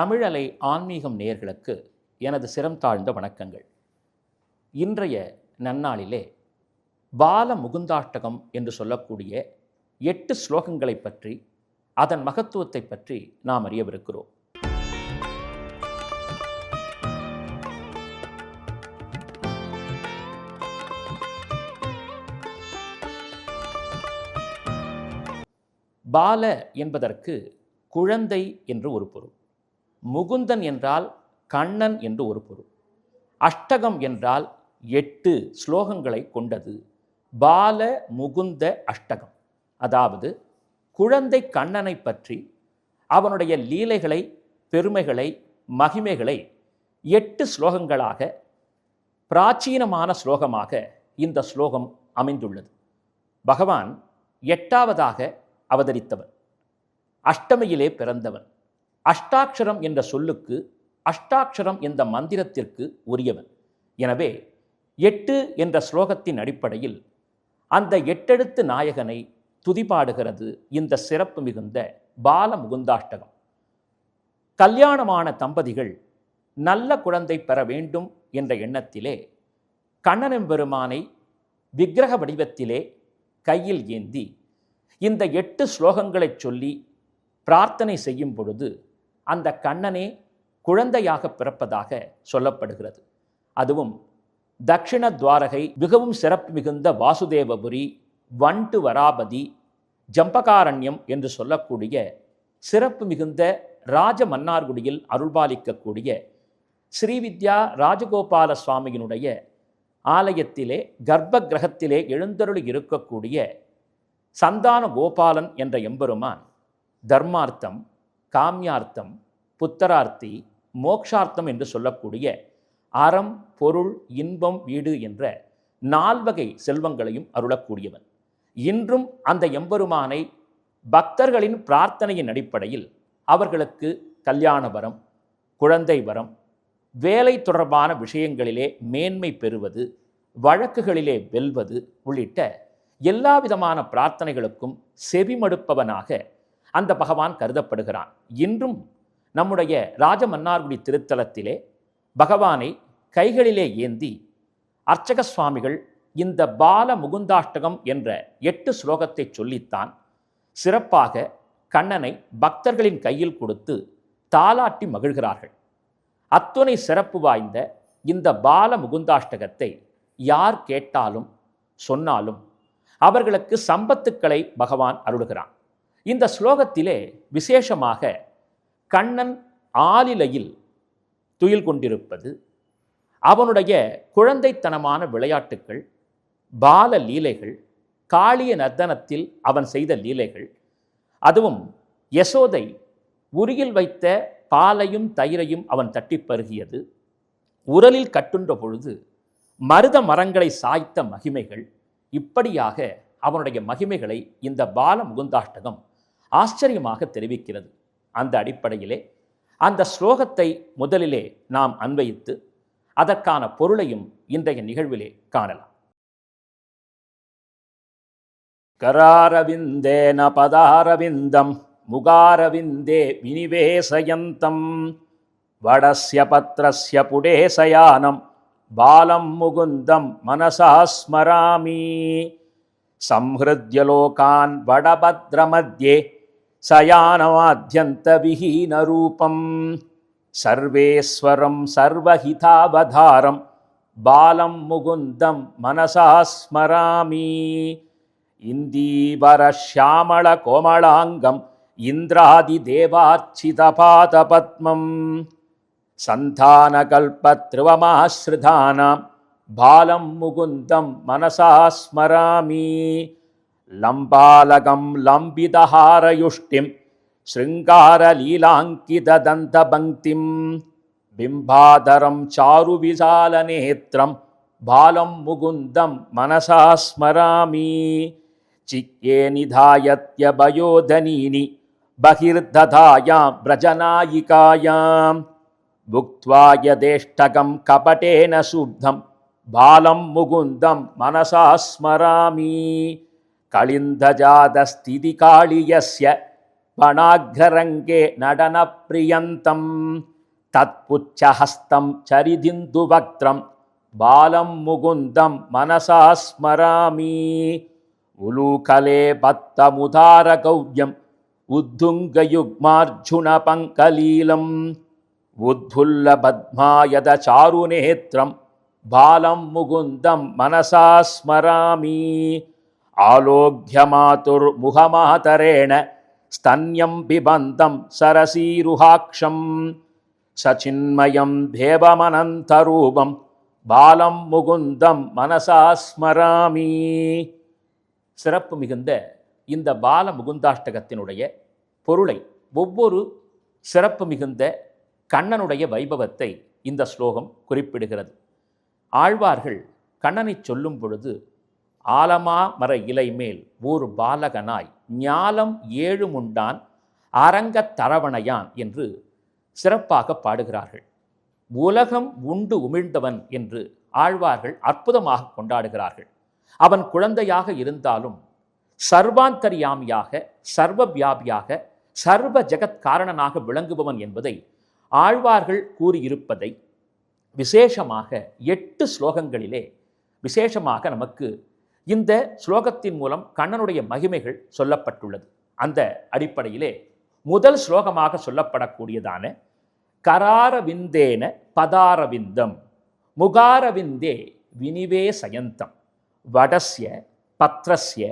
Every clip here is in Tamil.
தமிழலை ஆன்மீகம் நேர்களுக்கு எனது சிரம் தாழ்ந்த வணக்கங்கள். இன்றைய நன்னாளிலே பால முகுந்தாட்டகம் என்று சொல்லக்கூடிய எட்டு ஸ்லோகங்களை பற்றி அதன் மகத்துவத்தை பற்றி நாம் அறியவிருக்கிறோம். பால என்பதற்கு குழந்தை என்று ஒரு பொருள். முகுந்தன் என்றால் கண்ணன் என்று ஒரு பொருள். அஷ்டகம் என்றால் எட்டு ஸ்லோகங்களை கொண்டது. பால முகுந்த அஷ்டகம். அதாவது குழந்தை கண்ணனை பற்றி அவனுடைய லீலைகளை பெருமைகளை மகிமைகளை எட்டு ஸ்லோகங்களாக பிராச்சீனமான ஸ்லோகமாக இந்த ஸ்லோகம் அமைந்துள்ளது. பகவான் எட்டாவதாக அவதரித்தவன். அஷ்டமியிலே பிறந்தவன். அஷ்டாட்சரம் என்ற சொல்லுக்கு அஷ்டாட்சரம் என்ற மந்திரத்திற்கு உரியவன். எனவே எட்டு என்ற ஸ்லோகத்தின் அடிப்படையில் அந்த எட்டெழுத்து நாயகனை துதிபாடுகிறது இந்த சிறப்பு மிகுந்த பால முகுந்தாஷ்டகம். கல்யாணமான தம்பதிகள் நல்ல குழந்தை பெற வேண்டும் என்ற எண்ணத்திலே கண்ணனெம்பெருமானை விக்கிரக வடிவத்திலே கையில் ஏந்தி இந்த எட்டு ஸ்லோகங்களைச் சொல்லி பிரார்த்தனை செய்யும் பொழுது அந்த கண்ணனே குழந்தையாக பிறப்பதாக சொல்லப்படுகிறது. அதுவும் தக்ஷிண துவாரகை மிகவும் சிறப்பு மிகுந்த வாசுதேவபுரி வண்டு வராபதி ஜம்பகாரண்யம் என்று சொல்லக்கூடிய சிறப்பு மிகுந்த ராஜ மன்னார்குடியில் அருள்பாலிக்கக்கூடிய ஸ்ரீவித்யா ராஜகோபால சுவாமியினுடைய ஆலயத்திலே கர்ப்ப கிரகத்திலே எழுந்தருளி இருக்கக்கூடிய சந்தான கோபாலன் என்ற எம்பெருமான் தர்மார்த்தம் காமியார்த்தம் புத்தரார்த்தி மோக்ஷார்த்தம் என்று சொல்லக்கூடிய அறம் பொருள் இன்பம் வீடு என்ற நால்வகை செல்வங்களையும் அருளக்கூடியவன். இன்றும் அந்த எம்பெருமானை பக்தர்களின் பிரார்த்தனையின் அடிப்படையில் அவர்களுக்கு கல்யாண வரம் குழந்தை வரம் வேலை தொடர்பான விஷயங்களிலே மேன்மை பெறுவது வழக்குகளிலே வெல்வது உள்ளிட்ட எல்லா விதமான பிரார்த்தனைகளுக்கும் செவிமடுப்பவனாக அந்த பகவான் கருதப்படுகிறான். இன்றும் நம்முடைய ராஜமன்னார்குடி திருத்தலத்திலே பகவானை கைகளிலே ஏந்தி அர்ச்சக சுவாமிகள் இந்த பால முகுந்தாஷ்டகம் என்ற எட்டு ஸ்லோகத்தை சொல்லித்தான் சிறப்பாக கண்ணனை பக்தர்களின் கையில் கொடுத்து தாலாட்டி மகிழ்கிறார்கள். அத்துணை சிறப்பு வாய்ந்த இந்த பால முகுந்தாஷ்டகத்தை யார் கேட்டாலும் சொன்னாலும் அவர்களுக்கு சம்பத்துக்களை பகவான் அருளுகிறான். இந்த ஸ்லோகத்திலே விசேஷமாக கண்ணன் ஆலிலையில் துயில் கொண்டிருப்பது அவனுடைய குழந்தைத்தனமான விளையாட்டுக்கள் பால லீலைகள் காளிய நர்த்தனத்தில் அவன் செய்த லீலைகள் அதுவும் யசோதை உரியில் வைத்த பாலையும் தயிரையும் அவன் தட்டி பருகியது. உரலில் கட்டுன்ற பொழுது மருத மரங்களை சாய்த்த மகிமைகள் இப்படியாக அவனுடைய மகிமைகளை இந்த பால முகுந்தாஷ்டகம் ஆச்சரியமாக தெரிவிக்கிறது. அந்த அடிப்படையிலே அந்த ஸ்லோகத்தை முதலிலே நாம் அன்வயித்து அதற்கான பொருளையும் இன்றைய நிகழ்விலே காணலாம். கராரவிந்தேன பதாரவிந்தம் முகாரவிந்தே வினிவேசயந்தம் வடசிய பத்திரஸ்ய புடேசயானம் பாலம் முகுந்தம் மனசா ஸ்மராமி சம்ஹிருத்ய லோகான் வடபத்ரமத்யே శయానమాద్యంతవిహీనరూపం సర్వేశ్వరం సర్వహితావధారం బాలం ముగుందం మనసా స్మరామి. ఇందీవర శ్యామళ కోమళాంగం ఇంద్రాదిదేవార్చితపాతపద్మం సంతానకల్పత్రువమాశ్రిధానాం బాలం ముగుందం మనసా స్మరామి. लम्बालकं लम्बितहारयुष्टिं शृङ्गारलीलाङ्कितदन्तपङ्क्तिं बिम्बाधरं चारुविशालनेत्रं बालं मुकुन्दं मनसा स्मरामि चित्ते निधायत्यभयोधनीनि बहिर्दधायां व्रजनायिकायां भुक्त्वा यदेष्टकं कपटेन शुद्धं बालं मुकुन्दं मनसा स्मरामि கலிந்தஜாதஸ்திதி காளியஸ்ய வனாகரங்கே நடனப்பிரியந்தம். தத்புச்சஹஸ்தம் சரிதிந்துவக்திரம் பாலம் முகுந்தம் மனசா ஸ்மராமி. உலூகலே பத்தமுதாரகௌவ்யம் உத்துங்கயுக்மார்ஜுனபங்கலீலம். உத்புல்லபத்மாயத சாருநேத்திரம் பாலம் முகுந்தம் மனசா ஆலோக்கிய மாதுர் முகமாதரேண ஸ்தன்யம் பிபந்தம் சரசீருஹாட்சம் சச்சின்மயம் தேவமனந்தரூபம் பாலம் முகுந்தம் மனசா ஸ்மராமி. சிறப்பு மிகுந்த இந்த பால முகுந்தாஷ்டகத்தினுடைய பொருளை ஒவ்வொரு சிறப்பு மிகுந்த கண்ணனுடைய வைபவத்தை இந்த ஸ்லோகம் குறிப்பிடுகிறது. ஆழ்வார்கள் கண்ணனை சொல்லும் பொழுது ஆலமா மர இலை மேல் ஊர் பாலகனாய் ஞாலம் ஏழு முண்டான் அரங்கத் தரவணையான் என்று சிறப்பாக பாடுகிறார்கள். உலகம் உண்டு உமிழ்ந்தவன் என்று ஆழ்வார்கள் அற்புதமாக கொண்டாடுகிறார்கள். அவன் குழந்தையாக இருந்தாலும் சர்வாந்தரியாமியாக சர்வ வியாபியாக சர்வ ஜெகத் காரணனாக விளங்குபவன் என்பதை ஆழ்வார்கள் கூறியிருப்பதை விசேஷமாக எட்டு ஸ்லோகங்களிலே விசேஷமாக நமக்கு இந்த ஸ்லோகத்தின் மூலம் கண்ணனுடைய மகிமைகள் சொல்லப்பட்டுள்ளது. அந்த அடிப்படையிலே முதல் ஸ்லோகமாக சொல்லப்படக்கூடியதான கராரவிந்தேன பதாரவிந்தம் முகாரவிந்தே வினிவே சயந்தம் வடஸ்ய பத்ரஸ்ய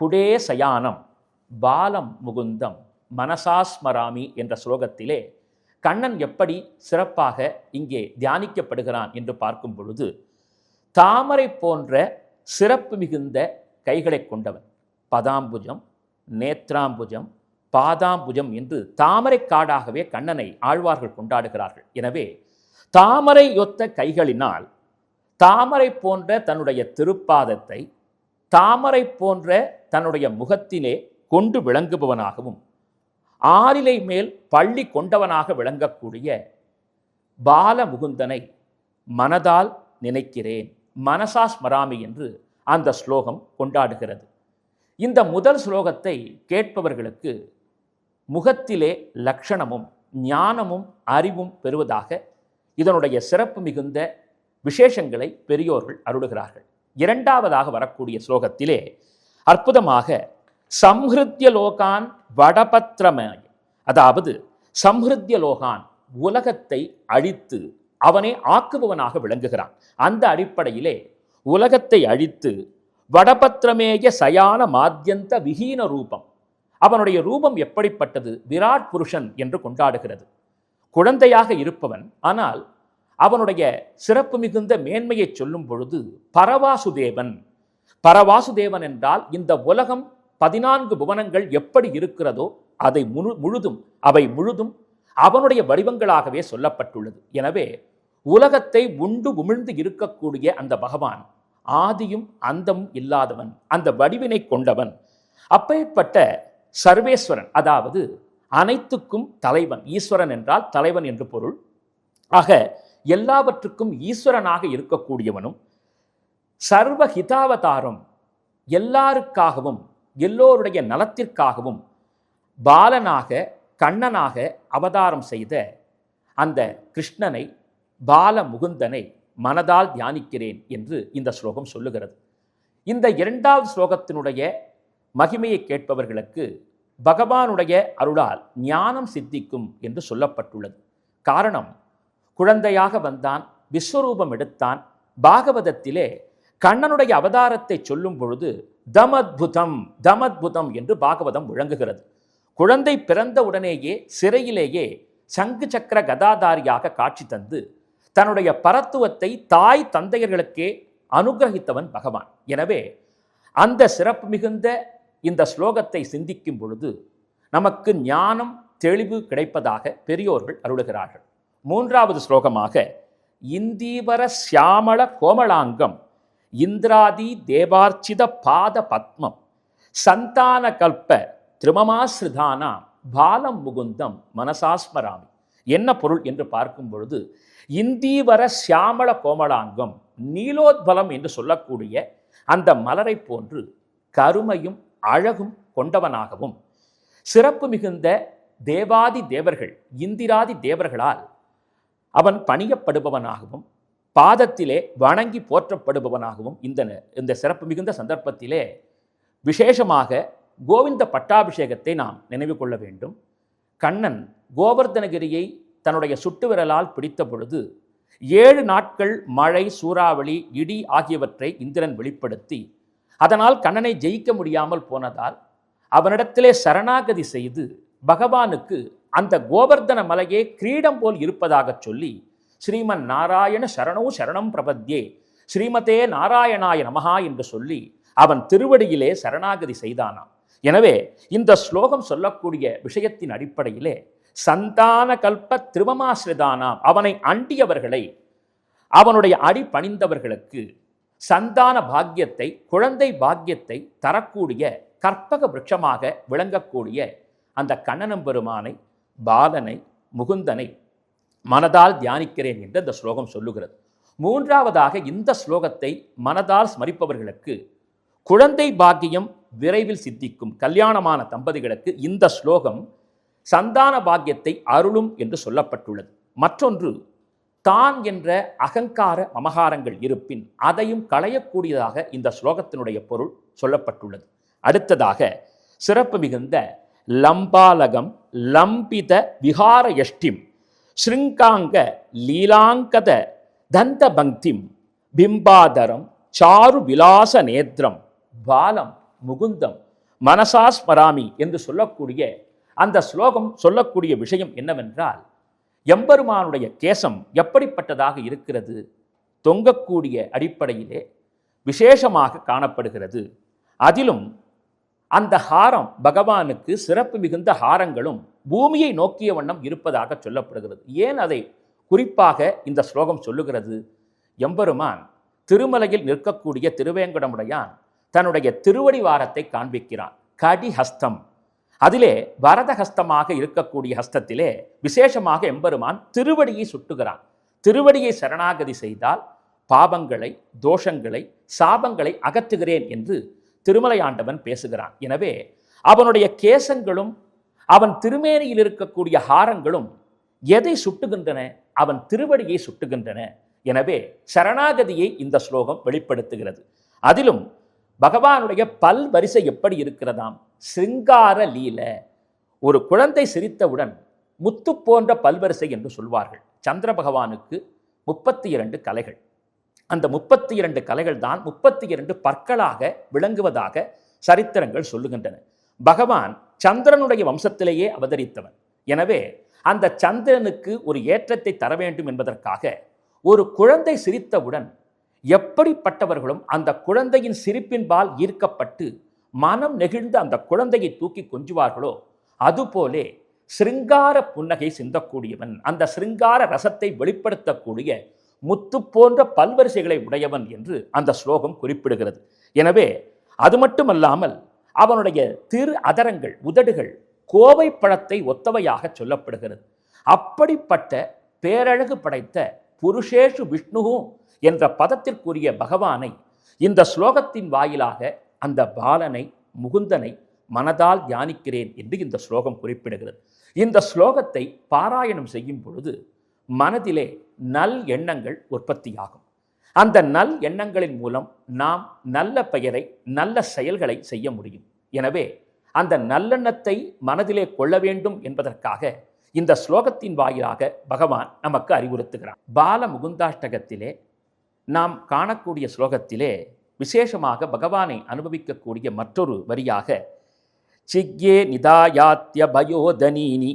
புடே சயானம் பாலம் முகுந்தம் மனசாஸ்மராமி என்ற ஸ்லோகத்திலே கண்ணன் எப்படி சிறப்பாக இங்கே தியானிக்கப்படுகிறான் என்று பார்க்கும் பொழுது தாமரை போன்ற சிறப்பு மிகுந்த கைகளை கொண்டவன். பதாம்புஜம் நேத்ராம்புஜம் பாதாம்புஜம் என்று தாமரை காடாகவே கண்ணனை ஆழ்வார்கள் கொண்டாடுகிறார்கள். எனவே தாமரை ஒத்த கைகளினால் தாமரை போன்ற தன்னுடைய திருப்பாதத்தை தாமரை போன்ற தன்னுடைய முகத்திலே கொண்டு விளங்குபவனாகவும் ஆறிலை மேல் பள்ளி கொண்டவனாக விளங்கக்கூடிய பாலமுகுந்தனை மனதால் நினைக்கிறேன். மனசா ஸ்மராமி என்று அந்த ஸ்லோகம் கொண்டாடுகிறது. இந்த முதல் ஸ்லோகத்தை கேட்பவர்களுக்கு முகத்திலே லக்ஷணமும் ஞானமும் அறிவும் பெறுவதாக இதனுடைய சிறப்பு மிகுந்த விசேஷங்களை பெரியோர்கள் அருளுகிறார்கள். இரண்டாவதாக வரக்கூடிய ஸ்லோகத்திலே அற்புதமாக சம்ஹிருத்திய லோகான் வடபத்திரமய அதாவது சம்ஹிருத்திய லோகான் உலகத்தை அழித்து அவனே ஆக்குபவனாக விளங்குகிறான். அந்த அடிப்படையிலே உலகத்தை அழித்து வடபத்திரமேய சயான மாத்தியந்த விஹீன ரூபம் அவனுடைய ரூபம் எப்படிப்பட்டது? விராட் புருஷன் என்று கொண்டாடுகிறது. குழந்தையாக இருப்பவன் ஆனால் அவனுடைய சிறப்பு மிகுந்த மேன்மையை சொல்லும் பொழுது பரவாசுதேவன். பரவாசுதேவன் என்றால் இந்த உலகம் பதினான்கு புவனங்கள் எப்படி இருக்கிறதோ அதை முழு முழுதும் அவை முழுதும் அவனுடைய வடிவங்களாகவே சொல்லப்பட்டுள்ளது. எனவே உலகத்தை உண்டு உமிழ்ந்து இருக்கக்கூடிய அந்த பகவான் ஆதியும் அந்தமும் இல்லாதவன் அந்த வடிவினை கொண்டவன் அப்பேற்பட்ட சர்வேஸ்வரன் அதாவது அனைத்துக்கும் தலைவன் ஈஸ்வரன் என்றால் தலைவன் என்று பொருள். ஆக எல்லாவற்றுக்கும் ஈஸ்வரனாக இருக்கக்கூடியவனும் சர்வ ஹிதாவதாரம் எல்லாருக்காகவும் எல்லோருடைய நலத்திற்காகவும் பாலனாக கண்ணனாக அவதாரம் செய்த அந்த கிருஷ்ணனை பாலமுகுந்தனை மனதால் தியானிக்கிறேன் என்று இந்த ஸ்லோகம் சொல்லுகிறது. இந்த இரண்டாவது ஸ்லோகத்தினுடைய மகிமையை கேட்பவர்களுக்கு பகவானுடைய அருளால் ஞானம் சித்திக்கும் என்று சொல்லப்பட்டுள்ளது. காரணம் குழந்தையாக வந்தான் விஸ்வரூபம் எடுத்தான் பாகவதத்திலே கண்ணனுடைய அவதாரத்தை சொல்லும் பொழுது தமத்புதம் தமத்புதம் என்று பாகவதம் விளங்குகிறது. குழந்தை பிறந்த உடனேயே சிறையிலேயே சங்கு சக்கர கதாதாரியாக காட்சி தந்து தன்னுடைய பரத்துவத்தை தாய் தந்தையர்களுக்கே அனுகிரகித்தவன் பகவான். எனவே அந்த சிறப்பு மிகுந்த இந்த ஸ்லோகத்தை சிந்திக்கும் பொழுது நமக்கு ஞானம் தெளிவு கிடைப்பதாக பெரியோர்கள் அருளுகிறார்கள். மூன்றாவது ஸ்லோகமாக இந்தீவர சியாமள கோமளாங்கம் இந்திராதி தேவார்ச்சித பாத பத்மம் சந்தான கல்ப திருமமாசிரிதானா பாலம் முகுந்தம் மனசாஸ்மராமி. என்ன பொருள் என்று பார்க்கும் பொழுது இந்தீவர சியாமள கோமளாங்கம் நீலோத்பலம் என்று சொல்லக்கூடிய அந்த மலரை போன்று கருமையும் அழகும் கொண்டவனாகவும் சிறப்பு மிகுந்த தேவாதி தேவர்கள் இந்திராதி தேவர்களால் அவன் பணியப்படுபவனாகவும் பாதத்திலே வணங்கி போற்றப்படுபவனாகவும் இந்த இந்த சிறப்பு மிகுந்த சந்தர்ப்பத்திலே விசேஷமாக கோவிந்த பட்டாபிஷேகத்தை நாம் நினைவு கொள்ள வேண்டும். கண்ணன் கோவர்தனகிரியை தன்னுடைய சுட்டு விரலால் பிடித்த பொழுது ஏழு நாட்கள் மழை சூறாவளி இடி ஆகியவற்றை இந்திரன் வெளிப்படுத்தி அதனால் கண்ணனை ஜெயிக்க முடியாமல் போனதால் அவனிடத்திலே சரணாகதி செய்து பகவானுக்கு அந்த கோவர்தன மலையே கிரீடம் போல் இருப்பதாகச் சொல்லி ஸ்ரீமன் நாராயண சரணோ சரணம் பிரபத்யே ஸ்ரீமதே நாராயணாய நமஹா என்று சொல்லி அவன் திருவடியிலே சரணாகதி செய்தானாம். எனவே இந்த ஸ்லோகம் சொல்லக்கூடிய விஷயத்தின் அடிப்படையிலே சந்தான கல்ப திருவமாசிரிதானாம் அவனை அண்டியவர்களை அவனுடைய அடி பணிந்தவர்களுக்கு சந்தான பாக்கியத்தை குழந்தை பாக்கியத்தை தரக்கூடிய கற்பக விருட்சமாக விளங்கக்கூடிய அந்த கண்ணனம் பெருமானை பாலனை முகுந்தனை மனதால் தியானிக்கிறேன் என்று இந்த ஸ்லோகம் சொல்லுகிறது. மூன்றாவதாக இந்த ஸ்லோகத்தை மனதால் ஸ்மரிப்பவர்களுக்கு குழந்தை பாக்கியம் விரைவில் சித்திக்கும் கல்யாணமான தம்பதிகளுக்கு இந்த ஸ்லோகம் சந்தான பாக்கியத்தை அருளும் என்று சொல்லப்பட்டுள்ளது. மற்றொன்று தான் என்ற அகங்கார மமகாரங்கள் இருப்பின் அதையும் களையக்கூடியதாக இந்த ஸ்லோகத்தினுடைய பொருள் சொல்லப்பட்டுள்ளது. அடுத்ததாக சிறப்பு மிகுந்த லம்பாலகம் லம்பித விகார யஷ்டிம் ஸ்ருங்காங்க லீலாங்கத தந்த பங்கிம் பிம்பாதரம் சாரு விலாச நேத்திரம் பாலம் முகுந்தம் மனசாஸ்மராமி என்று சொல்லக்கூடிய அந்த ஸ்லோகம் சொல்லக்கூடிய விஷயம் என்னவென்றால் எம்பெருமானுடைய கேசம் எப்படிப்பட்டதாக இருக்கிறது? தொங்கக்கூடிய அடிப்படையிலே விசேஷமாக காணப்படுகிறது. அதிலும் அந்த ஹாரம் பகவானுக்கு சிறப்பு மிகுந்த ஹாரங்களும் பூமியை நோக்கிய வண்ணம் இருப்பதாக சொல்லப்படுகிறது. ஏன் அதை குறிப்பாக இந்த ஸ்லோகம் சொல்லுகிறது? எம்பெருமான் திருமலையில் நிற்கக்கூடிய திருவேங்கடமுடையான் தன்னுடைய திருவடி வாரத்தை காண்பிக்கிறான். கடிஹஸ்தம். அதிலே வரத ஹஸ்தமாக இருக்கக்கூடிய ஹஸ்தத்திலே விசேஷமாக எம்பெருமான் திருவடியை சுட்டுகிறான். திருவடியை சரணாகதி செய்தால் பாபங்களை தோஷங்களை சாபங்களை அகற்றுகிறேன் என்று திருமலையாண்டவன் பேசுகிறான். எனவே அவனுடைய கேசங்களும் அவன் திருமேனியில் இருக்கக்கூடிய ஹாரங்களும் எதை சுட்டுகின்றன? அவன் திருவடியை சுட்டுகின்றன. எனவே சரணாகதியை இந்த ஸ்லோகம் வெளிப்படுத்துகிறது. அதிலும் பகவானுடைய பல் வரிசை எப்படி இருக்கிறதாம்? சிங்கார லீல. ஒரு குழந்தை சிரித்தவுடன் முத்து போன்ற பல்வரிசை என்று சொல்வார்கள். சந்திர பகவானுக்கு முப்பத்தி இரண்டு கலைகள். அந்த முப்பத்தி இரண்டு கலைகள் தான் முப்பத்தி இரண்டு பற்களாக விளங்குவதாக சரித்திரங்கள் சொல்லுகின்றன. பகவான் சந்திரனுடைய வம்சத்திலேயே அவதரித்தவன். எனவே அந்த சந்திரனுக்கு ஒரு ஏற்றத்தை தர வேண்டும் என்பதற்காக ஒரு குழந்தை சிரித்தவுடன் எப்படிப்பட்டவர்களும் அந்த குழந்தையின் சிரிப்பின்பால் ஈர்க்கப்பட்டு மனம் நெகிழ்ந்து அந்த குழந்தையை தூக்கி கொஞ்சுவார்களோ அதுபோலே சிருங்கார புன்னகை சிந்தக்கூடியவன் அந்த சிருங்கார ரசத்தை வெளிப்படுத்தக்கூடிய முத்து போன்ற பல்வரிசைகளை உடையவன் என்று அந்த ஸ்லோகம் குறிப்பிடுகிறது. எனவே அது மட்டுமல்லாமல் அவனுடைய திரு அதரங்கள் உதடுகள் கோவை பழத்தை ஒத்தவையாக சொல்லப்படுகிறது. அப்படிப்பட்ட பேரழகு படைத்த புருஷேஷு விஷ்ணுவும் என்ற பதத்திற்குரிய பகவானை இந்த ஸ்லோகத்தின் வாயிலாக அந்த பாலனை முகுந்தனை மனதால் தியானிக்கிறேன் என்று இந்த ஸ்லோகம் குறிப்பிடுகிறது. இந்த ஸ்லோகத்தை பாராயணம் செய்யும் பொழுது மனதிலே நல் எண்ணங்கள் உற்பத்தியாகும். அந்த நல் எண்ணங்களின் மூலம் நாம் நல்ல பெயரை நல்ல செயல்களை செய்ய முடியும். எனவே அந்த நல்லெண்ணத்தை மனதிலே கொள்ள வேண்டும் என்பதற்காக இந்த ஸ்லோகத்தின் வாயிலாக பகவான் நமக்கு அறிவுறுத்துகிறார். பால முகுந்தாஷ்டகத்திலே நாம் காணக்கூடிய ஸ்லோகத்திலே விசேஷமாக பகவானை அனுபவிக்கக்கூடிய மற்றொரு வரியாக சிக்யே நிதாயாத்திய பயோதனீனி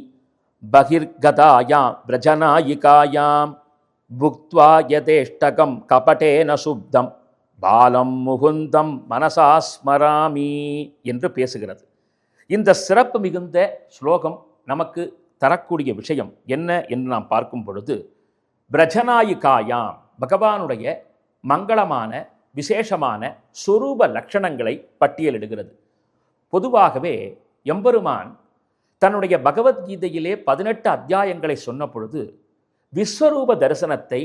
பகிர்கதாயாம் பிரஜனாயிகாயாம் புக்துவா யதேஷ்டகம் கபடேன சுப்தம் பாலம் முகுந்தம் மனசா ஸ்மராமி என்று பேசுகிறது. இந்த சிறப்பு மிகுந்த ஸ்லோகம் நமக்கு தரக்கூடிய விஷயம் என்ன என்று நாம் பார்க்கும் பொழுது பிரஜனாயிகாயாம் பகவானுடைய மங்களமான விசேஷமான சொரூப லட்சணங்களை பட்டியலிடுகிறது. பொதுவாகவே எம்பெருமான் தன்னுடைய பகவத்கீதையிலே பதினெட்டு அத்தியாயங்களை சொன்ன பொழுது விஸ்வரூப தரிசனத்தை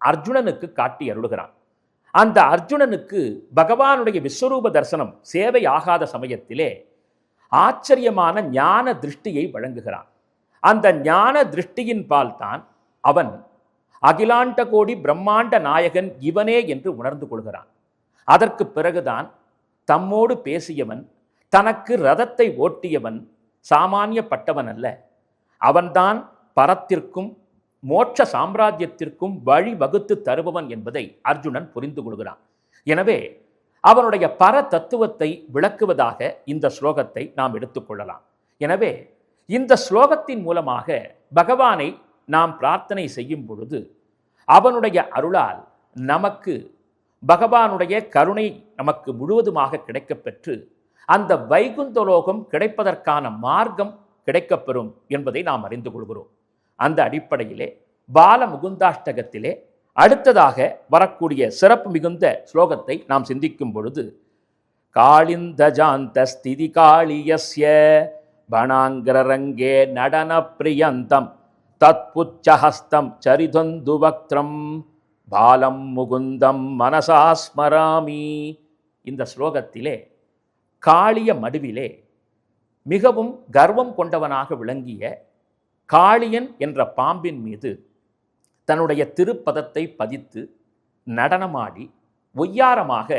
அர்ஜுனனுக்கு காட்டி அருளுகிறான். அந்த அர்ஜுனனுக்கு பகவானுடைய விஸ்வரூப தரிசனம் சேவை ஆகாத சமயத்திலே ஆச்சரியமான ஞான திருஷ்டியை வழங்குகிறான். அந்த ஞான திருஷ்டியின் பால் தான் அவன் அகிலாண்ட கோடி பிரம்மாண்ட நாயகன் இவனே என்று உணர்ந்து கொள்கிறான். அதற்கு பிறகுதான் தம்மோடு பேசியவன் தனக்கு ரதத்தை ஓட்டியவன் சாமானியப்பட்டவன் அல்ல அவன்தான் பரத்திற்கும் மோட்ச சாம்ராஜ்யத்திற்கும் வழிவகுத்து தருபவன் என்பதை அர்ஜுனன் புரிந்து கொள்கிறான். எனவே அவனுடைய பர தத்துவத்தை விளக்குவதாக இந்த ஸ்லோகத்தை நாம் எடுத்துக்கொள்ளலாம் எனவே இந்த ஸ்லோகத்தின் மூலமாக பகவானை நாம் பிரார்த்தனை செய்யும் பொழுது அவனுடைய அருளால் நமக்கு பகவானுடைய கருணை நமக்கு முழுவதுமாக கிடைக்கப்பெற்று அந்த வைகுந்தலோகம் கிடைப்பதற்கான மார்க்கம் கிடைக்கப்பெறும் என்பதை நாம் அறிந்து கொள்கிறோம். அந்த அடிப்படையிலே பால முகுந்தாஷ்டகத்திலே அடுத்ததாக வரக்கூடிய சிறப்பு மிகுந்த ஸ்லோகத்தை நாம் சிந்திக்கும் பொழுது காளிந்தஜாந்த ஸ்திதி காளியஸ்ய பணாங்கிரரங்கே நடன பிரியந்தம் தத்புச்சஹஸ்தம் சரிதந்துவக்திரம் பாலம் முகுந்தம் மனசா ஸ்மராமி. இந்த ஸ்லோகத்திலே காளிய மடுவிலே மிகவும் கர்வம் கொண்டவனாக விளங்கிய காளியன் என்ற பாம்பின் மீது தன்னுடைய திருப்பதத்தை பதித்து நடனமாடி ஒய்யாரமாக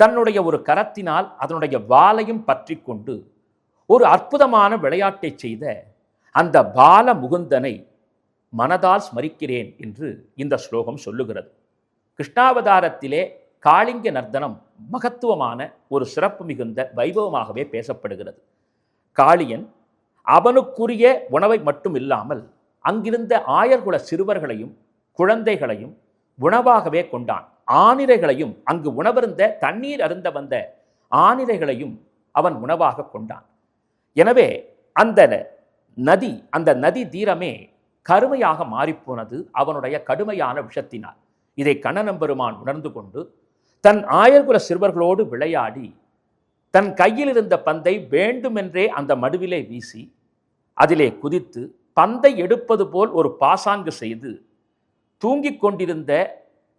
தன்னுடைய ஒரு கரத்தினால் அதனுடைய வாலையும் பற்றி கொண்டு ஒரு அற்புதமான விளையாட்டை செய்த அந்த பால முகுந்தனை மனதால் ஸ்மரிக்கிறேன் என்று இந்த ஸ்லோகம் சொல்லுகிறது. கிருஷ்ணாவதாரத்திலே காளிங்க நர்த்தனம் மகத்துவமான ஒரு சிறப்பு மிகுந்த வைபவமாகவே பேசப்படுகிறது. காளியன் அவனுக்குரிய உணவை மட்டும் இல்லாமல் அங்கிருந்த ஆயர்குல சிறுவர்களையும் குழந்தைகளையும் உணவாகவே கொண்டான். ஆனிரைகளையும் அங்கு உணவருந்த தண்ணீர் அருந்த வந்த ஆனிரைகளையும் அவன் உணவாக கொண்டான். எனவே அந்த நதி அந்த நதி தீரமே கருமையாக மாறிப்போனது அவனுடைய கடுமையான விஷத்தினால். இதை கண்ணனம்பெருமான் உணர்ந்து கொண்டு தன் ஆயர்குல சிறுவர்களோடு விளையாடி தன் கையில் இருந்த பந்தை வேண்டுமென்றே அந்த மடுவிலே வீசி அதிலே குதித்து பந்தை எடுப்பது போல் ஒரு பாசாங்கு செய்து தூங்கிக் கொண்டிருந்த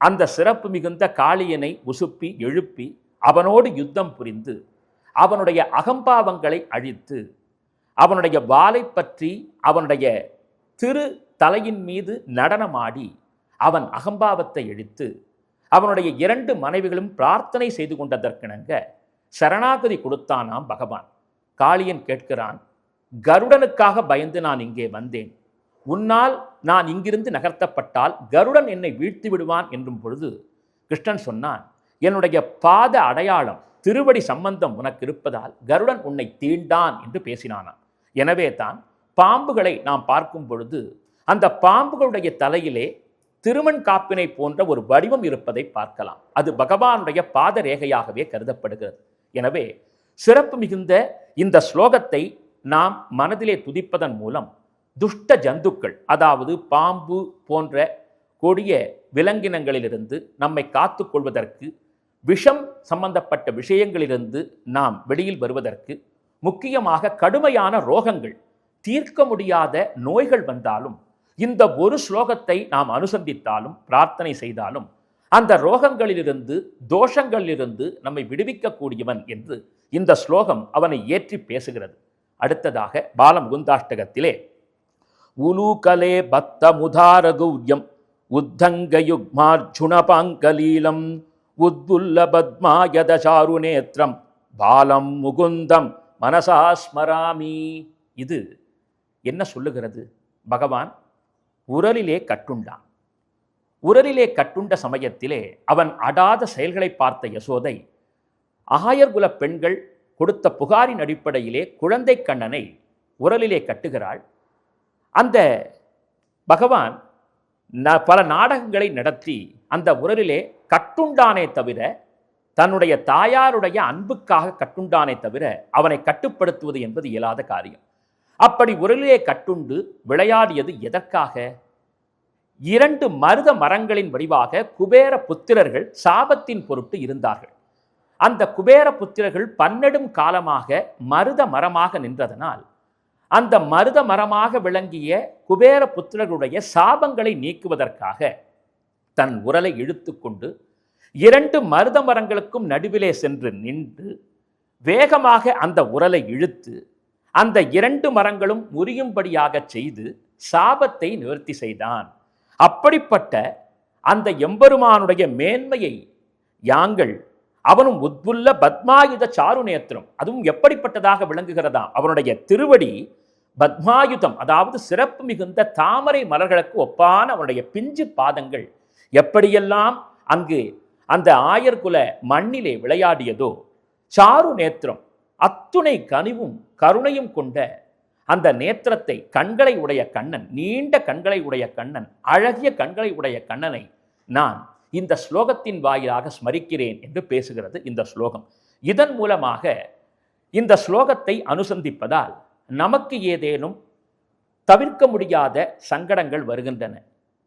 அந்த சிறப்பு மிகுந்த காளியனை உசுப்பி எழுப்பி அவனோடு யுத்தம் புரிந்து அவனுடைய அகம்பாவங்களை அழித்து அவனுடைய வாளை பற்றி அவனுடைய திரு தலையின் மீது நடனமாடி அவன் அகம்பாவத்தை எழித்து அவனுடைய இரண்டு மனைவிகளும் பிரார்த்தனை செய்து கொண்டதற்கிணங்க சரணாகதி கொடுத்தானாம் பகவான். காளியன் கேட்கிறான் கருடனுக்காக பயந்து நான் இங்கே வந்தேன். உன்னால் நான் இங்கிருந்து நகர்த்தப்பட்டால் கருடன் என்னை வீழ்த்தி விடுவான் என்றும் பொழுது கிருஷ்ணன் சொன்னான் என்னுடைய பாத அடையாளம் திருவடி சம்பந்தம் உனக்கு இருப்பதால் கருடன் உன்னை தீண்டான் என்று பேசினானாம். எனவே தான் பாம்புகளை நாம் பார்க்கும் பொழுது அந்த பாம்புகளுடைய தலையிலே திருமண் காப்பினை போன்ற ஒரு வடிவம் இருப்பதை பார்க்கலாம். அது பகவானுடைய பாத ரேகையாகவே கருதப்படுகிறது. எனவே சிறப்பு மிகுந்த இந்த ஸ்லோகத்தை நாம் மனதிலே துதிப்பதன் மூலம் துஷ்ட ஜந்துக்கள் அதாவது பாம்பு போன்ற கொடிய விலங்கினங்களிலிருந்து நம்மை காத்து கொள்வதற்கு விஷம் சம்பந்தப்பட்ட விஷயங்களிலிருந்து நாம் வெளியில் வருவதற்கு முக்கியமாக கடுமையான ரோகங்கள் தீர்க்க முடியாத நோய்கள் வந்தாலும் இந்த ஒரு ஸ்லோகத்தை நாம் அனுசந்தித்தாலும் பிரார்த்தனை செய்தாலும் அந்த ரோகங்களிலிருந்து தோஷங்களிலிருந்து நம்மை விடுவிக்கக்கூடியவன் என்று இந்த ஸ்லோகம் அவனை ஏற்றி பேசுகிறது. அடுத்ததாக பாலமுகுந்தாஷ்டகத்திலே உலூகலே பத்த முதாரகௌரியம் உத்தங்கயுக்மார்ஜுனபாங்கலீலம் உத்புல்ல பத்மாயதசாருநேத்திரம் பாலம் முகுந்தம் மனசா ஸ்மராமி இது என்ன சொல்லுகிறது? பகவான் உரலிலே கட்டுண்டான் உரலிலே கட்டுண்ட சமயத்திலே அவன் அடாத செயல்களை பார்த்த யசோதை ஆயர்குல பெண்கள் கொடுத்த புகாரின் அடிப்படையிலே குழந்தை கண்ணனை உரலிலே கட்டுகிறாள். அந்த பகவான் ந பல நாடகங்களை நடத்தி அந்த உரலிலே கட்டுண்டானே தவிர தன்னுடைய தாயாருடைய அன்புக்காக கட்டுண்டானே தவிர அவனை கட்டுப்படுத்துவது என்பது இயலாத காரியம். அப்படி உரலிலே கட்டுண்டு விளையாடியது எதற்காக? இரண்டு மருத மரங்களின் வடிவாக குபேர புத்திரர்கள் சாபத்தின் பொருட்டு இருந்தார்கள். அந்த குபேர புத்திரர்கள் பன்னெடும் காலமாக மருத மரமாக நின்றதனால் அந்த மருத மரமாக விளங்கிய குபேர புத்திரர்களுடைய சாபங்களை நீக்குவதற்காக தன் உரலை இழுத்துக்கொண்டு இரண்டு மருத மரங்களுக்கும் நடுவிலே சென்று நின்று வேகமாக அந்த உரலை இழுத்து அந்த இரண்டு மரங்களும் முறியும்படியாக செய்து சாபத்தை நிவர்த்தி செய்தான். அப்படிப்பட்ட அந்த எம்பெருமானுடைய மேன்மையை யாங்கள் அவனும் உத்புல்ல பத்மாயுத சாரு நேத்திரம் அதுவும் எப்படிப்பட்டதாக விளங்குகிறதாம் அவனுடைய திருவடி பத்மாயுதம் அதாவது சிறப்பு மிகுந்த தாமரை மலர்களுக்கு ஒப்பான அவனுடைய பிஞ்சு பாதங்கள் எப்படியெல்லாம் அங்கு அந்த ஆயர்குல மண்ணிலே விளையாடியதோ சாரு நேத்திரம் அத்துணை கனிவும் கருணையும் கொண்ட அந்த நேத்திரத்தை கண்களை உடைய கண்ணன் நீண்ட கண்களை உடைய கண்ணன் அழகிய கண்களை உடைய கண்ணனை நான் இந்த ஸ்லோகத்தின் வாயிலாக ஸ்மரிக்கிறேன் என்று பேசுகிறது இந்த ஸ்லோகம். இதன் மூலமாக இந்த ஸ்லோகத்தை அனுசந்திப்பதால் நமக்கு ஏதேனும் தவிர்க்க முடியாத சங்கடங்கள் வருகின்றன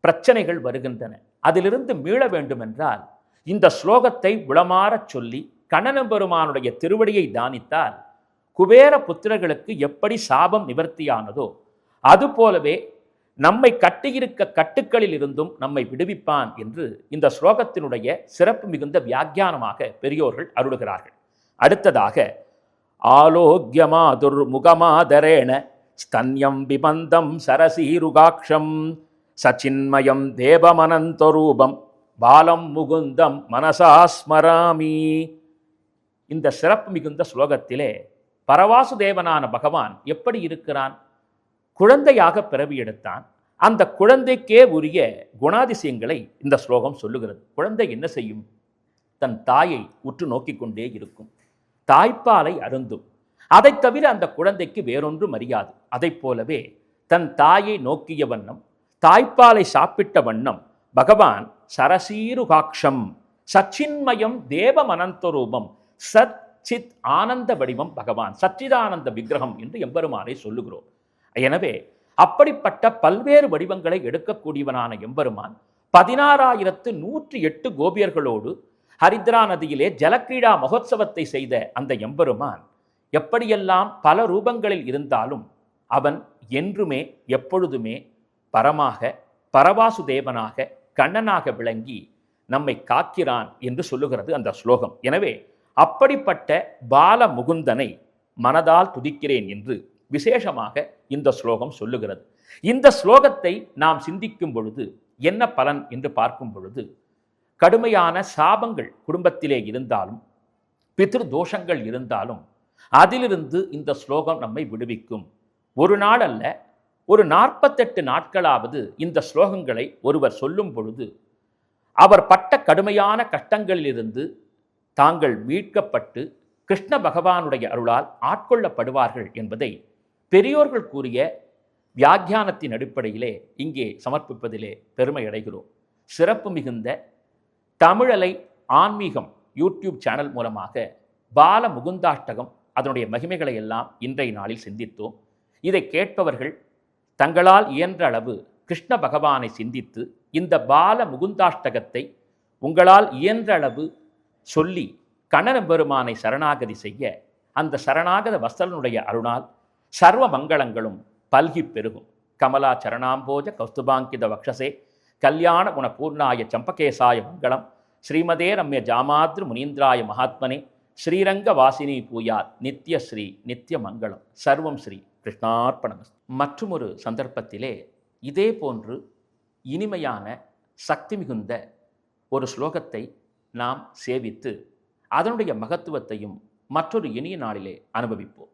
பிரச்சனைகள் வருகின்றன. அதிலிருந்து மீள வேண்டுமென்றால் இந்த ஸ்லோகத்தை உளமாறச் சொல்லி கண்ணனம்பெருமானுடைய திருவடியை தானித்தால் குபேர புத்திரர்களுக்கு எப்படி சாபம் நிவர்த்தியானதோ அதுபோலவே நம்மை கட்டியிருக்க கட்டுக்களில் இருந்தும் நம்மை விடுவிப்பான் என்று இந்த ஸ்லோகத்தினுடைய சிறப்பு மிகுந்த வியாக்கியானமாக பெரியோர்கள் அருளுகிறார்கள். அடுத்ததாக ஆலோக்கியமாதுர் முகமாதரேண ஸ்தன்யம் பிபந்தம் சரசீருகாட்சம் சச்சின்மயம் தேவமனந்தரூபம் பாலம் முகுந்தம் மனசா ஸ்மராமி இந்த சிறப்பு மிகுந்த ஸ்லோகத்திலே பரவாசுதேவனான பகவான் எப்படி இருக்கிறான்? குழந்தையாக பிறவி எடுத்தான். அந்த குழந்தைக்கே உரிய குணாதிசயங்களை இந்த ஸ்லோகம் சொல்லுகிறது. குழந்தை என்ன செய்யும்? தன் தாயை உற்று நோக்கி கொண்டே இருக்கும். தாய்ப்பாலை அருந்தும். அதைத் தவிர அந்த குழந்தைக்கு வேறொன்றும் அறியாது அதைப் போலவே தன் தாயை நோக்கிய வண்ணம் தாய்ப்பாலை சாப்பிட்ட வண்ணம் பகவான் சரசீருகாட்சம் சச்சின்மயம் தேவ மனந்தரூபம் சத் சித் ஆனந்த வடிவம் பகவான் சச்சிதானந்த விக்கிரகம் என்று எம்பெருமானை சொல்லுகிறோம். எனவே அப்படிப்பட்ட பல்வேறு வடிவங்களை எடுக்கக்கூடியவனான எம்பெருமான் பதினாறாயிரத்து நூற்றி எட்டு கோபியர்களோடு ஹரித்ரா நதியிலே ஜலக்கிரீடா மகோத்சவத்தை செய்த அந்த எம்பெருமான் எப்படியெல்லாம் பல ரூபங்களில் இருந்தாலும் அவன் என்றுமே எப்பொழுதுமே பரமாக பரவாசுதேவனாக கண்ணனாக விளங்கி நம்மை காக்கிறான் என்று சொல்லுகிறது அந்த ஸ்லோகம். எனவே அப்படிப்பட்ட பால முகுந்தனை மனதால் துதிக்கிறேன் என்று விசேஷமாக இந்த ஸ்லோகம் சொல்லுகிறது. இந்த ஸ்லோகத்தை நாம் சிந்திக்கும் பொழுது என்ன பலன் என்று பார்க்கும் பொழுது கடுமையான சாபங்கள் குடும்பத்திலே இருந்தாலும் பிதிரு தோஷங்கள் இருந்தாலும் அதிலிருந்து இந்த ஸ்லோகம் நம்மை விடுவிக்கும். ஒரு நாள் அல்ல ஒரு நாற்பத்தெட்டு நாட்களாவது இந்த ஸ்லோகங்களை ஒருவர் சொல்லும் பொழுது அவர் பட்ட கடுமையான கஷ்டங்களிலிருந்து தாங்கள் மீட்கப்பட்டு கிருஷ்ண பகவானுடைய அருளால் ஆட்கொள்ளப்படுவார்கள் என்பதை பெரியோர்கள் கூறிய வியாக்கியானத்தின் அடிப்படையிலே இங்கே சமர்ப்பிப்பதிலே பெருமை அடைகிறோம். சிறப்பு மிகுந்த தமிழலை ஆன்மீகம் யூடியூப் சேனல் மூலமாக பால முகுந்தாஷ்டகம் அதனுடைய மகிமைகளை எல்லாம் இன்றைய நாளில் சிந்தித்தோம். இதை கேட்பவர்கள் தங்களால் இயன்ற அளவு கிருஷ்ண பகவானை சிந்தித்து இந்த பால முகுந்தாஷ்டகத்தை உங்களால் இயன்ற அளவு சொல்லி கண்ணன பெருமானை சரணாகதி செய்ய அந்த சரணாகத வஸ்தலனுடைய அருணால் சர்வ மங்களங்களும் பல்கி பெருகும். கமலா சரணாம்போஜ கௌஸ்துபாங்கித வக்ஷசே கல்யாண குண பூர்ணாய சம்பகேசாய மங்களம் ஸ்ரீமதே ரம்ய ஜாமாத்ரு முனீந்திராய மகாத்மனே ஸ்ரீரங்க வாசினி பூயார் நித்ய ஸ்ரீ நித்ய மங்களம். சர்வம் ஸ்ரீ கிருஷ்ணார்ப்பணம் மற்றுமொரு சந்தர்ப்பத்திலே இதே போன்று இனிமையான சக்தி மிகுந்த ஒரு ஸ்லோகத்தை நாம் சேவித்து அதனுடைய மகத்துவத்தையும் மற்றொரு இனிய நாளிலே அனுபவிப்போம்.